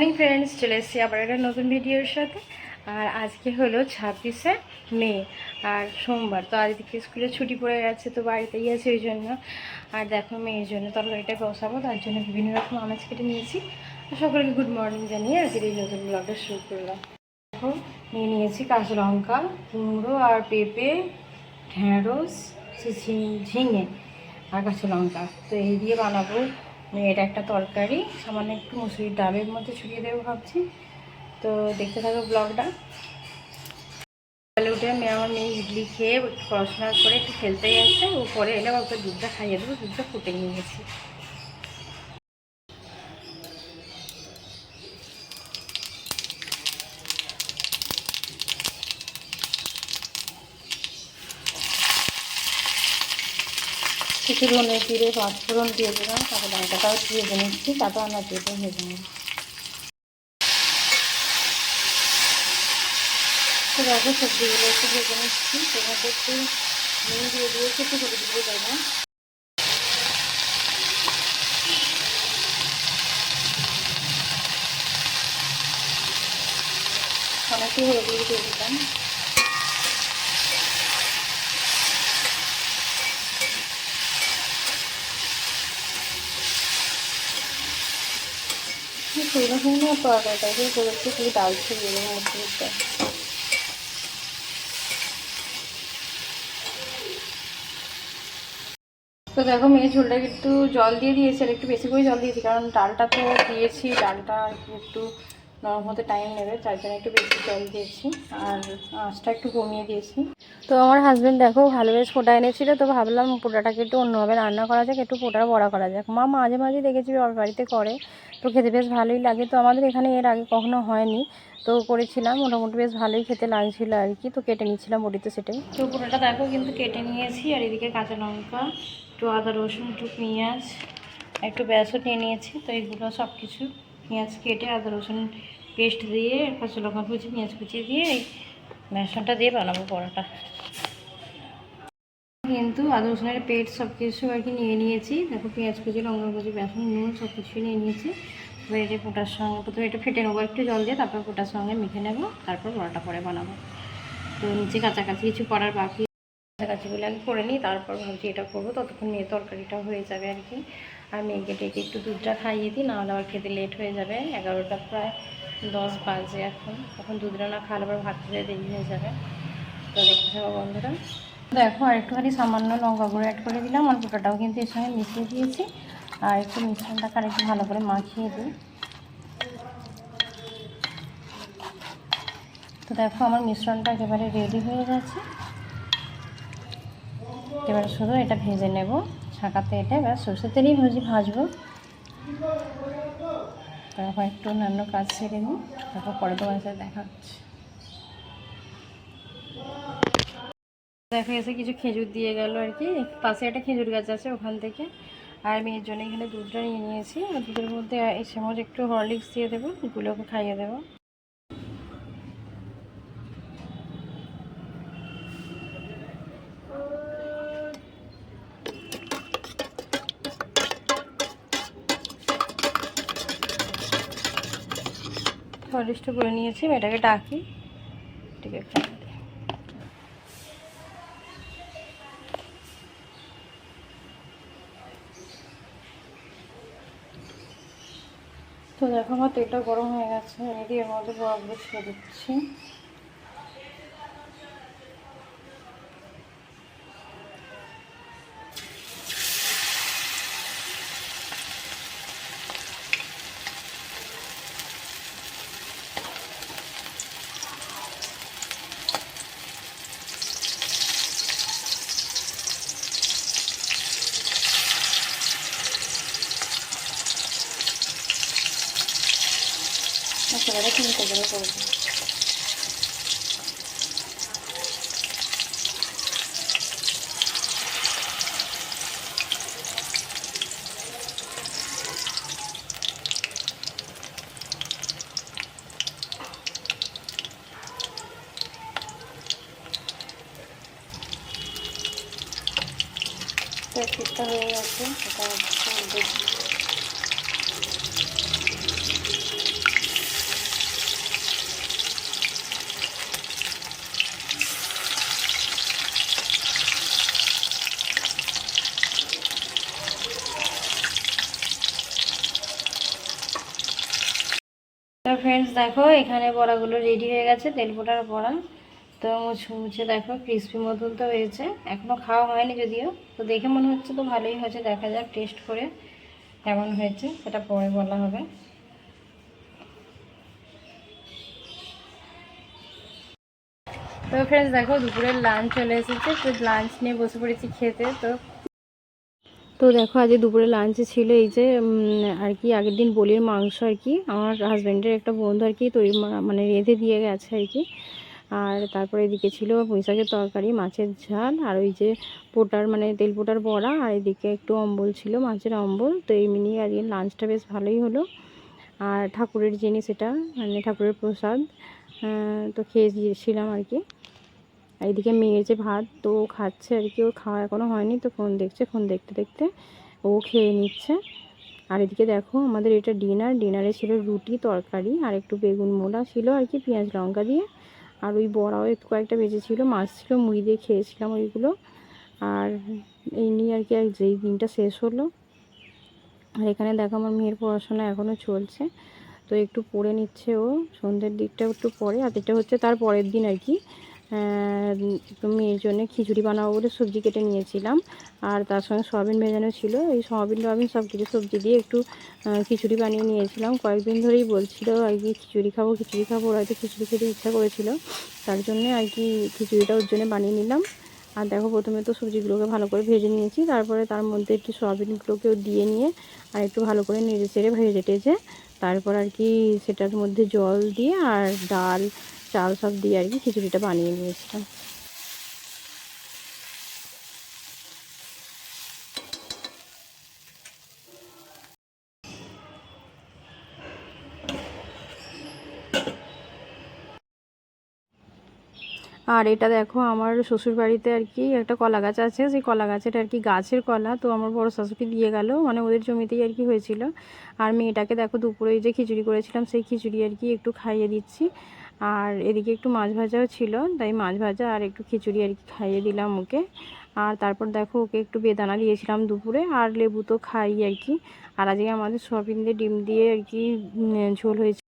Morning friends চলে এসেছি আবার একটা নতুন ভিডিওর সাথে। আর আজকে হলো ছাব্বিশে মে, আর সোমবার। তো আজকে স্কুলে ছুটি পড়ে গেছে, তো বাড়িতেই আছে ওই জন্য। আর দেখো, মেয়ের জন্য তরকারিটা বসাবো তার জন্য বিভিন্ন রকম আনাজ কেটে নিয়েছি। আর সকলকে গুড মর্নিং জানিয়ে আজকের এই নতুন ব্লগটা শুরু করলাম। দেখো, নিয়ে নিয়েছি কাঁচা লঙ্কা, কুমড়ো আর পেঁপে ঢ্যাঁড়স সে ঝিং- ঝিঙে আর কাঁচা লঙ্কা। তো এই দিয়ে বানাবো এটা একটা তরকারি, সামান্য একটু মুসুরির ডালের মধ্যে ছড়িয়ে দেবো ভাবছি। তো দেখতে থাকো ব্লগটা। উঠে আমি আমার মেয়ে ইডলি খেয়ে পড়াশোনা করে একটু খেলতে গেছে ও পরে এলে ওকে দুধটা খাইয়ে দেবো, দুধটা ফুটে নিয়ে গেছি। কিছু ধনে জিরে পাঁচফোড়ন দিয়ে দিলাম, তারপর লঙ্কাটাও দিয়ে দিয়ে নিচ্ছি, তারপর আমরা দিয়ে দিয়ে ভেজে নেব। তো সবজিগুলো একটু ভেজে নিচ্ছি মধ্যে একটু নুন দিয়ে দিয়েছি একটু দিয়ে দেবো অনেকটাই হলুদ দিয়ে দিয়ে ছড়িয়ে দেবো তো দেখো, মেয়ে ঝোলটাকে একটু জল দিয়ে দিয়েছি, আর একটু বেশি করে জল দিয়েছি, কারণ ডালটা তো দিয়েছি, ডালটা একটু নরম হতে টাইম নেবে, তার জন্য একটু বেশি জল দিয়েছি, আর আঁচটা একটু কমিয়ে দিয়েছি। তো আমার হাজব্যান্ড দেখো ভালো বেশ পোটা এনেছিল, তো ভাবলাম পোটাটাকে একটু অন্যভাবে রান্না করা যাক, একটু পোটার বড়া করা যাক। মা মাঝে মাঝে দেখেছি ওর বাড়িতে করে, তো খেতে বেশ ভালোই লাগে। তো আমাদের এখানে এর আগে কখনো হয়নি, তো করেছিলাম, মোটামুটি বেশ ভালোই খেতে লাগছিল আর কি, তো কেটে নিচ্ছিলাম বড়িতে সেটাই। তো পুরোটা দেখো কিন্তু কেটে নিয়েছি, আর এদিকে কাঁচা লঙ্কা, একটু আদা রসুন, একটু পেঁয়াজ, একটু বেসন নিয়ে নিয়েছি, তো এগুলো সব কিছু পেঁয়াজ কেটে আদা রসুন পেস্ট দিয়ে, কাঁচা লঙ্কা কুচি, পেঁয়াজ কুচি দিয়ে বেসনটা দিয়ে বানাবো পরোটা। কিন্তু আদা রসুনের পেট সব কিছু আর কি নিয়ে নিয়েছি। দেখো পেঁয়াজ কুচি, লঙ্কা কুচি, বেসন, নুন সব কিছু নিয়ে নিয়েছি। এবার এটা পোটার সঙ্গে, প্রথমে এটা ফেটে নেব একটু জল দিয়ে, তারপর পোটার সঙ্গে মেখে নেব, তারপর পরোটা পরে বানাবো। তো নিচে কাছাকাছি কিছু করার বাকি। কাছাকাছিগুলো আগে করে নিই, তারপর ভাবছি এটা করব, ততক্ষণ মেয়ে তরকারিটা হয়ে যাবে আর কি। আর মেয়েকে ডেকে একটু দুধটা খাইয়ে দিই, নাহলে আবার খেতে লেট হয়ে যাবে, এগারোটা প্রায়। দশ বাজে এখন। এখন দুধটা না খাওয়ালে আবার ভাত খেতে দেরি হয়ে যাবে। তো দেখতে থাকো বন্ধুরা। দেখো, আর একটুখানি সামান্য লঙ্কা গুঁড়ো অ্যাড করে দিলাম। আর কিন্তু এর সঙ্গে মিশিয়ে দিয়েছি। আর একটু মিশ্রণটাকে আর একটু ভালো করে মাখিয়ে দিই। তো দেখো, আমার মিশ্রণটা একেবারে রেডি হয়ে গেছে। এবার শুধু এটা ভেজে নেব। ছাঁকাতে এটা, এবার সরষের তেলেই ভাজি ভাজবো। তারপর একটু অন্যান্য কাজ সেরে নিই তারপর পরে তোমার সাথে দেখা হচ্ছে দেখা গেছে কিছু খেজুর দিয়ে গেল আর কি পাশে একটা খেজুর গাছ আছে ওখান থেকে আর মেয়ের জন্য এখানে দুধটা নিয়ে নিয়েছি আর দুধের মধ্যে এই চামচ একটু হরলিক্স দিয়ে দেবো গুলোকে খাইয়ে দেবো হরলিক্সটা করে নিয়েছি, মেয়েটাকে ডাকি। ঠিক আছে। তো দেখো আমার তেলটা গরম হয়ে গেছে এর মধ্যে বরফ বসিয়ে দিচ্ছি। মশলাটা কিনতে করে করব প্র্যাকটিসটা হয়ে গেছে এটা দেখি তো ফ্রেন্ডস দেখো, এখানে বড়াগুলো রেডি হয়ে গেছে, তেল পোটার বড়া। তো মুছে মুছে দেখো ক্রিসপি মতন তো হয়েছে। এখনও খাওয়া হয়নি যদিও। তো দেখে মনে হচ্ছে তো ভালোই হয়েছে, দেখা যাক টেস্ট করে কেমন হয়েছে, সেটা পরে বলা হবে। তো ফ্রেন্ডস দেখো, দুপুরের লাঞ্চ চলে এসেছে। তো লাঞ্চ নিয়ে বসে পড়েছি খেতে, তো তো দেখো আজ দুপুরে লাঞ্চে ছিল এই যে আর কি, আগের দিন বলির মাংস আর কি। আমার হাজব্যান্ডের একটা বন্ধু আর কি তৈরি মানে রেঁধে দিয়ে গেছে আর কি। আর তারপরে এদিকে ছিল পুঁইশাকের তরকারি, মাছের ঝাল, আর ওই যে পোটার মানে তেল পোটার বড়া, আর এদিকে একটু অম্বল ছিল, মাছের অম্বল। তো এই মিনিয়ে আজকে লাঞ্চটা বেশ ভালোই হলো। আর ঠাকুরের জিনিস এটা মানে ঠাকুরের প্রসাদ তো খেয়ে দিয়েছিলাম আর কি। আর এদিকে মেয়ের যে ভাত, তো খাচ্ছে আর কি ও খাওয়া এখনও হয়নি, তো ফোন দেখছে ফোন দেখতে দেখতে ও খেয়ে নিচ্ছে। আর এদিকে দেখো, আমাদের এটা ডিনার ডিনারে ছিল রুটি তরকারি, আর একটু বেগুন মোলা ছিল আর কি, পেঁয়াজ লঙ্কা দিয়ে। আর ওই বড়াও একটু কয়েকটা বেঁচে ছিল মাছ ছিল, মুড়ি দিয়ে খেয়েছিলাম ওইগুলো। আর এই নিয়ে আর কি আর যেই দিনটা শেষ হলো। আর এখানে দেখো আমার মেয়ের পড়াশোনা এখনও চলছে, তো একটু পড়ে নিচ্ছে ও, সন্ধ্যের দিকটা একটু পরে, আর এটা হচ্ছে তার পরের দিন আর কি। আহ, তো মেয়ের জন্য খিচুড়ি বানাবো বলে সবজি কেটে নিয়েছিলাম। আর তার সঙ্গে সয়াবিন ভেজানো ছিল। এই সয়াবিন টয়াবিন সব কিছু সবজি দিয়ে একটু খিচুড়ি বানিয়ে নিয়েছিলাম। কয়েকদিন ধরেই বলছিল আর কি খিচুড়ি খাব খিচুড়ি খাব। ওর হয়তো খিচুড়ি খেতে ইচ্ছা করেছিল। তার জন্য আর কি খিচুড়িটা ওর জন্য বানিয়ে নিলাম। আর দেখো প্রথমে তো সবজিগুলোকে ভালো করে ভেজে নিয়েছি। তারপরে তার মধ্যে একটু সয়াবিনগুলোকেও দিয়ে নিয়ে আর একটু ভালো করে নেড়ে চেড়ে ভেজে টেজে তারপর আর কি সেটার মধ্যে জল দিয়ে আর ডাল চাল সব দিয়ে আর কি খিচুড়িটা বানিয়ে নিয়েছিলাম। আর এটা দেখো আমার শ্বশুর বাড়িতে আর কি একটা কলা গাছ আছে, সেই কলা গাছের আর কি গাছের কলা তো আমার বড় শাশুড়ি দিয়ে গেল মানে ওদের জমিতেই আর কি হয়েছিল। আর মেয়েটাকে দেখো দুপুরে যে খিচুড়ি করেছিলাম, সেই খিচুড়ি আর কি একটু খাইয়ে দিচ্ছি। আর এদিকে একটু মাছ ভাজাও ছিল, তাই মাছ ভাজা আর একটু খিচুড়ি আর কি খাইয়ে দিলাম ওকে। আর তারপর দেখো ওকে একটু বেদানা দিয়েছিলাম দুপুরে, আর লেবু তো খাই আর কি। আর আজকে আমাদের সয়াবিন দিয়ে ডিম দিয়ে আর কি ঝোল হয়েছে।